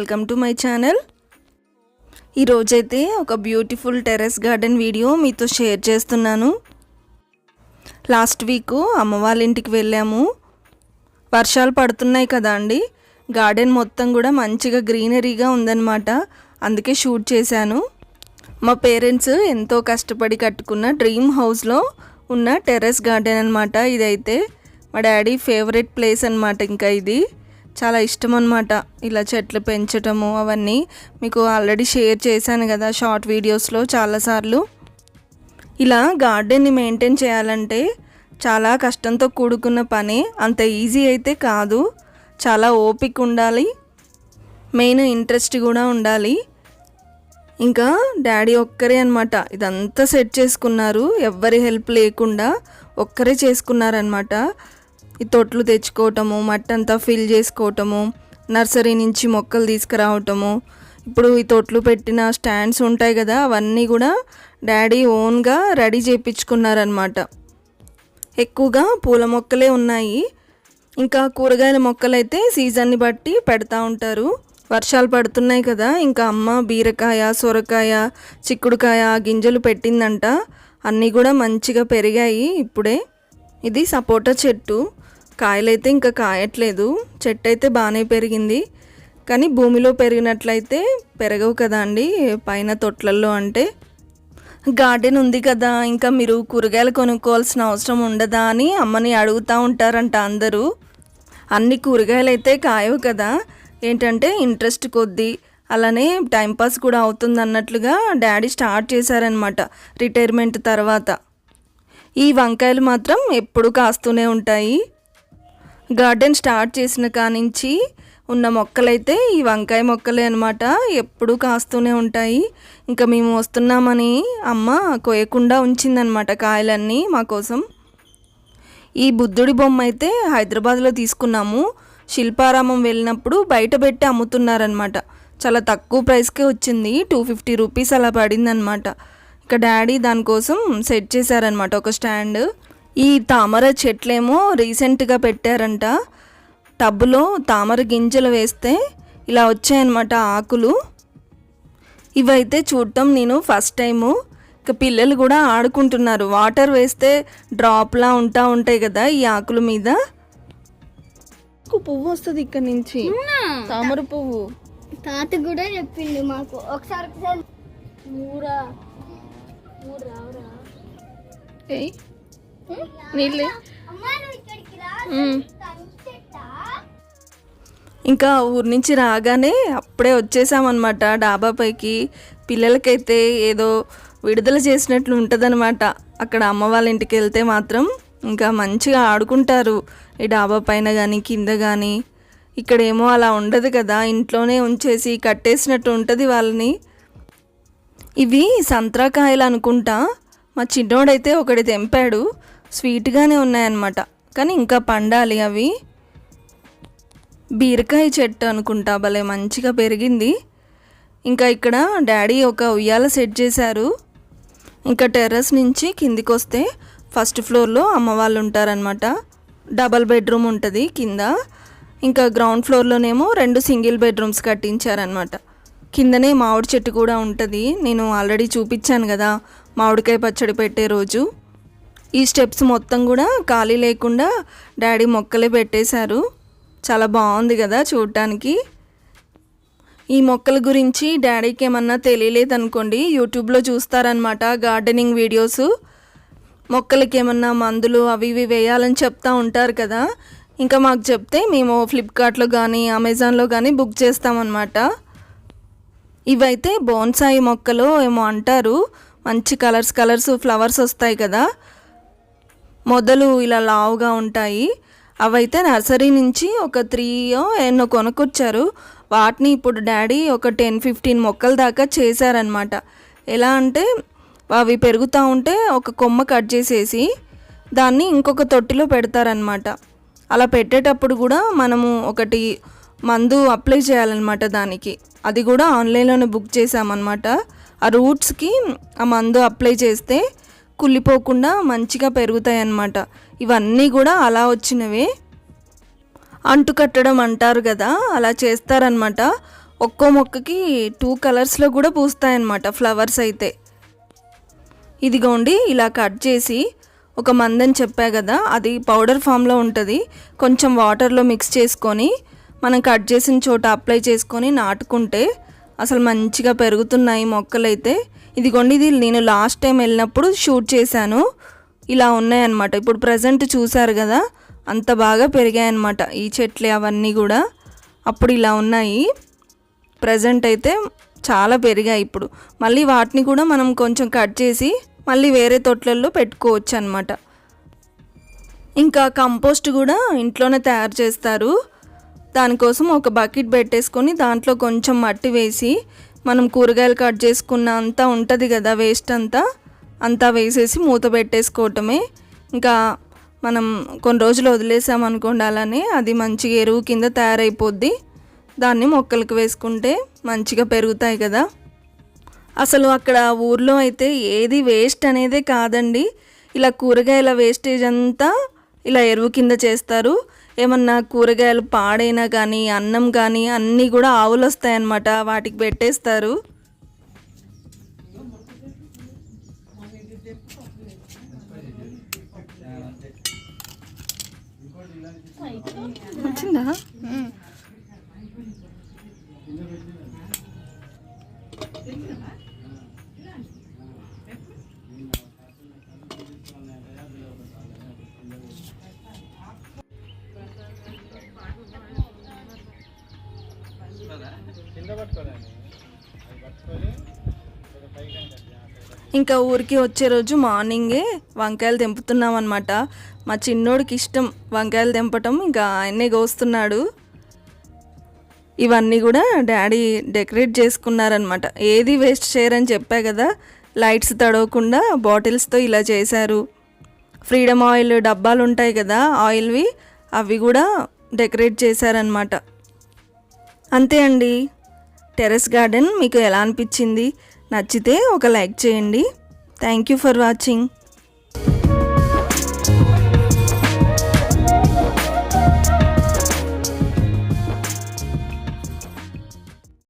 Welcome to my channel. ఈరోజైతే ఒక beautiful terrace garden video మీతో షేర్ చేస్తున్నాను. లాస్ట్ వీక్ అమ్మ వాళ్ళ ఇంటికి వెళ్ళాము. వర్షాలు పడుతున్నాయి కదా అండి. గార్డెన్ మొత్తం కూడా మంచిగా గ్రీనరీగా ఉందన్నమాట. అందుకే షూట్ చేశాను. మా పేరెంట్స్ ఎంతో కష్టపడి కట్టుకున్న డ్రీమ్ హౌస్లో ఉన్న టెర్రస్ గార్డెన్ అనమాట ఇదైతే. మా డాడీ ఫేవరెట్ ప్లేస్ అనమాట ఇంకా ఇది. చాలా ఇష్టం అనమాట ఇలా చెట్లు పెంచటము అవన్నీ మీకు ఆల్రెడీ షేర్ చేశాను కదా షార్ట్ వీడియోస్లో చాలాసార్లు ఇలా గార్డెన్ని మెయింటైన్ చేయాలంటే చాలా కష్టంతో కూడుకున్న పని అంత ఈజీ అయితే కాదు. చాలా ఓపిక ఉండాలి. మెయిన్ ఇంట్రెస్ట్ కూడా ఉండాలి. ఇంకా డాడీ ఒక్కరే అనమాట ఇదంతా సెట్ చేసుకున్నారు. ఎవ్వరి హెల్ప్ లేకుండా ఒక్కరే చేసుకున్నారనమాట ఈ తొట్లు తెచ్చుకోవటము మట్టి అంతా ఫిల్ చేసుకోవటము నర్సరీ నుంచి మొక్కలు తీసుకురావటము. ఇప్పుడు ఈ తొట్లు పెట్టిన స్టాండ్స్ ఉంటాయి కదా అవన్నీ కూడా డాడీ ఓన్గా రెడీ చేయించుకున్నారనమాట ఎక్కువగా పూల మొక్కలే ఉన్నాయి. ఇంకా కూరగాయల మొక్కలైతే సీజన్ని బట్టి పెడతా ఉంటారు. వర్షాలు పడుతున్నాయి కదా ఇంకా అమ్మ బీరకాయ సొరకాయ చిక్కుడుకాయ గింజలు పెట్టిందంట. అన్నీ కూడా మంచిగా పెరిగాయి ఇప్పుడే. ఇది సపోటా చెట్టు. కాయలైతే ఇంకా కాయట్లేదు. చెట్టు అయితే బాగానే పెరిగింది. కానీ భూమిలో పెరిగినట్లయితే పెరగవు కదా అండి పైన తొట్లల్లో అంటే. గార్డెన్ ఉంది కదా ఇంకా మీరు కూరగాయలు కొనుక్కోవాల్సిన అవసరం ఉండదా అని అమ్మని అడుగుతూ ఉంటారంట అందరూ. అన్ని కూరగాయలు అయితే కాయవు కదా. ఏంటంటే ఇంట్రెస్ట్ కొద్దీ అలానే టైంపాస్ కూడా అవుతుంది అన్నట్లుగా డాడీ స్టార్ట్ చేశారనమాట రిటైర్మెంట్ తర్వాత. ఈ వంకాయలు మాత్రం ఎప్పుడు కాస్తూనే ఉంటాయి. గార్డెన్ స్టార్ట్ చేసిన కానించి ఉన్న మొక్కలైతే ఈ వంకాయ మొక్కలే అనమాట ఎప్పుడూ కాస్తూనే ఉంటాయి. ఇంకా మేము వస్తున్నామని అమ్మ కోయకుండా ఉంచిందనమాట కాయలన్నీ మా కోసం. ఈ బుద్ధుడి బొమ్మ అయితే హైదరాబాద్లో తీసుకున్నాము. శిల్పారామం వెళ్ళినప్పుడు బయట పెట్టి అమ్ముతున్నారనమాట చాలా తక్కువ ప్రైస్కే వచ్చింది. టూ ఫిఫ్టీ రూపీస్ అలా పడిందనమాట ఇక డాడీ దానికోసం సెట్ చేశారనమాట ఒక స్టాండ్. ఈ తామర చెట్లేమో రీసెంట్గా పెట్టారంట. టబ్బులో తామర గింజలు వేస్తే ఇలా వచ్చాయన్నమాట ఆకులు. ఇవైతే చూడటం నేను ఫస్ట్ టైము. ఇక పిల్లలు కూడా ఆడుకుంటున్నారు. వాటర్ వేస్తే డ్రాప్లా ఉంటా ఉంటాయి కదా ఈ ఆకుల మీద. పువ్వు వస్తుంది ఇక్కడ నుంచి. తామర పువ్వు. తాత కూడా చెప్పిండు మాకు. ఒకసారి మూరా. నీళ్ళే. ఇంకా ఊరి నుంచి రాగానే అప్పుడే వచ్చేసామన్నమాట డాబా పైకి. పిల్లలకైతే ఏదో విడుదల చేసినట్లు ఉంటుందన్నమాట. అక్కడ అమ్మ వాళ్ళ ఇంటికి వెళ్తే మాత్రం ఇంకా మంచిగా ఆడుకుంటారు. ఈ డాబా పైన కానీ కింద కానీ ఇక్కడేమో అలా ఉండదు కదా ఇంట్లోనే ఉంచేసి కట్టేసినట్టు ఉంటుంది వాళ్ళని. ఇవి సంత్రాకాయలు అనుకుంటా. మా చిన్నోడైతే ఒకటి తెంపాడు. స్వీట్గానే ఉన్నాయన్నమాట. కానీ ఇంకా పండాలి అవి. బీరకాయ చెట్టు అనుకుంటా భలే మంచిగా పెరిగింది. ఇంకా ఇక్కడ డాడీ ఒక ఉయ్యాల సెట్ చేశారు. ఇంకా టెర్రస్ నుంచి కిందికి వస్తే ఫస్ట్ ఫ్లోర్లో అమ్మ వాళ్ళు ఉంటారనమాట డబల్ బెడ్రూమ్ ఉంటుంది కింద. ఇంకా గ్రౌండ్ ఫ్లోర్లోనేమో రెండు సింగిల్ బెడ్రూమ్స్ కట్టించారనమాట కిందనే మామిడి చెట్టు కూడా ఉంటుంది. నేను ఆల్రెడీ చూపించాను కదా మామిడికాయ పచ్చడి పెట్టే రోజు. ఈ స్టెప్స్ మొత్తం కూడా ఖాళీ లేకుండా డాడీ మొక్కలే పెట్టేశారు. చాలా బాగుంది కదా చూడటానికి ఈ మొక్కల గురించి డాడీకి ఏమన్నా తెలియలేదనుకోండి యూట్యూబ్లో చూస్తారనమాట గార్డెనింగ్ వీడియోస్. మొక్కలకి ఏమన్నా మందులు అవి ఇవి వేయాలని చెప్తా ఉంటారు కదా. ఇంకా మాకు చెప్తే మేము ఫ్లిప్కార్ట్లో కానీ అమెజాన్లో కానీ బుక్ చేస్తామన్నమాట. ఇవైతే బోన్సాయి మొక్కలు ఏమో అంటారు. మంచి కలర్స్ కలర్స్ ఫ్లవర్స్ వస్తాయి కదా. మొదలు ఇలా లావుగా ఉంటాయి. అవైతే నర్సరీ నుంచి ఒక త్రీ ఎన్నో కొనుక్కొచ్చారు. వాటిని ఇప్పుడు డాడీ ఒక టెన్ ఫిఫ్టీన్ మొక్కల దాకా చేశారనమాట ఎలా అంటే అవి పెరుగుతూ ఉంటే ఒక కొమ్మ కట్ చేసేసి దాన్ని ఇంకొక తొట్టిలో పెడతారనమాట అలా పెట్టేటప్పుడు కూడా మనము ఒకటి మందు అప్లై చేయాలన్నమాట దానికి. అది కూడా ఆన్లైన్లోనే బుక్ చేసామన్నమాట ఆ రూట్స్కి ఆ మందు అప్లై చేస్తే కుళ్ళిపోకుండా మంచిగా పెరుగుతాయి అన్నమాట ఇవన్నీ కూడా అలా వచ్చినవే. అంటు కట్టడం అంటారు కదా అలా చేస్తారనమాట ఒక్కో మొక్కకి టూ కలర్స్లో కూడా పూస్తాయన్నమాట ఫ్లవర్స్ అయితే. ఇదిగోండి ఇలా కట్ చేసి ఒక మందని చెప్పా కదా అది పౌడర్ ఫామ్లో ఉంటుంది. కొంచెం వాటర్లో మిక్స్ చేసుకొని మనం కట్ చేసిన చోట అప్లై చేసుకొని నాటుకుంటే అసలు మంచిగా పెరుగుతున్నాయి మొక్కలైతే. ఇదిగోండి ఇది నేను లాస్ట్ టైం వెళ్ళినప్పుడు షూట్ చేశాను. ఇలా ఉన్నాయన్నమాట. ఇప్పుడు ప్రజెంట్ చూసారు కదా అంత బాగా పెరిగాయన్నమాట ఈ చెట్లు అవన్నీ కూడా. అప్పుడు ఇలా ఉన్నాయి. ప్రజెంట్ అయితే చాలా పెరిగాయి ఇప్పుడు. మళ్ళీ వాటిని కూడా మనం కొంచెం కట్ చేసి మళ్ళీ వేరే తొట్లల్లో పెట్టుకోవచ్చు అనమాట ఇంకా కంపోస్ట్ కూడా ఇంట్లోనే తయారు చేస్తారు. దానికోసం ఒక బకెట్ పెట్టేసుకొని దాంట్లో కొంచెం మట్టి వేసి మనం కూరగాయలు కట్ చేసుకున్న అంతా ఉంటుంది కదా వేస్ట్ అంతా అంతా వేసేసి మూత పెట్టేసుకోవటమే. ఇంకా మనం కొన్ని రోజులు వదిలేసామనుకోండి అలానే అది మంచిగా ఎరువు కింద తయారైపోద్ది. దాన్ని మొక్కలకు వేసుకుంటే మంచిగా పెరుగుతాయి కదా. అసలు అక్కడ ఊర్లో అయితే ఏది వేస్ట్ అనేదే కాదండి. ఇలా కూరగాయల వేస్టేజ్ అంతా ఇలా ఎరువు కింద చేస్తారు. ఏమన్నా కూరగాయలు పాడైనా కానీ అన్నం కానీ అన్నీ కూడా ఆవులు వస్తాయన్నమాట వాటికి పెట్టేస్తారు. వచ్చిందా? ఇంకా ఊరికి వచ్చే రోజు మార్నింగే వంకాయలు తెంపుతున్నాం అనమాట మా చిన్నోడికి ఇష్టం వంకాయలు తెంపటం ఇంకా ఆయన్నే కోస్తున్నాడు. ఇవన్నీ కూడా డాడీ డెకరేట్ చేసుకున్నారనమాట ఏది వేస్ట్ చేయరని చెప్పా కదా లైట్స్ తడవకుండా బాటిల్స్తో ఇలా చేశారు. ఫ్రీడమ్ ఆయిల్ డబ్బాలు ఉంటాయి కదా ఆయిల్వి అవి కూడా డెకరేట్ చేశారనమాట అంతే అండి. టెర్రస్ గార్డెన్ మీకు ఎలా అనిపించింది? నచ్చితే ఒక లైక్ చేయండి. Thank you for watching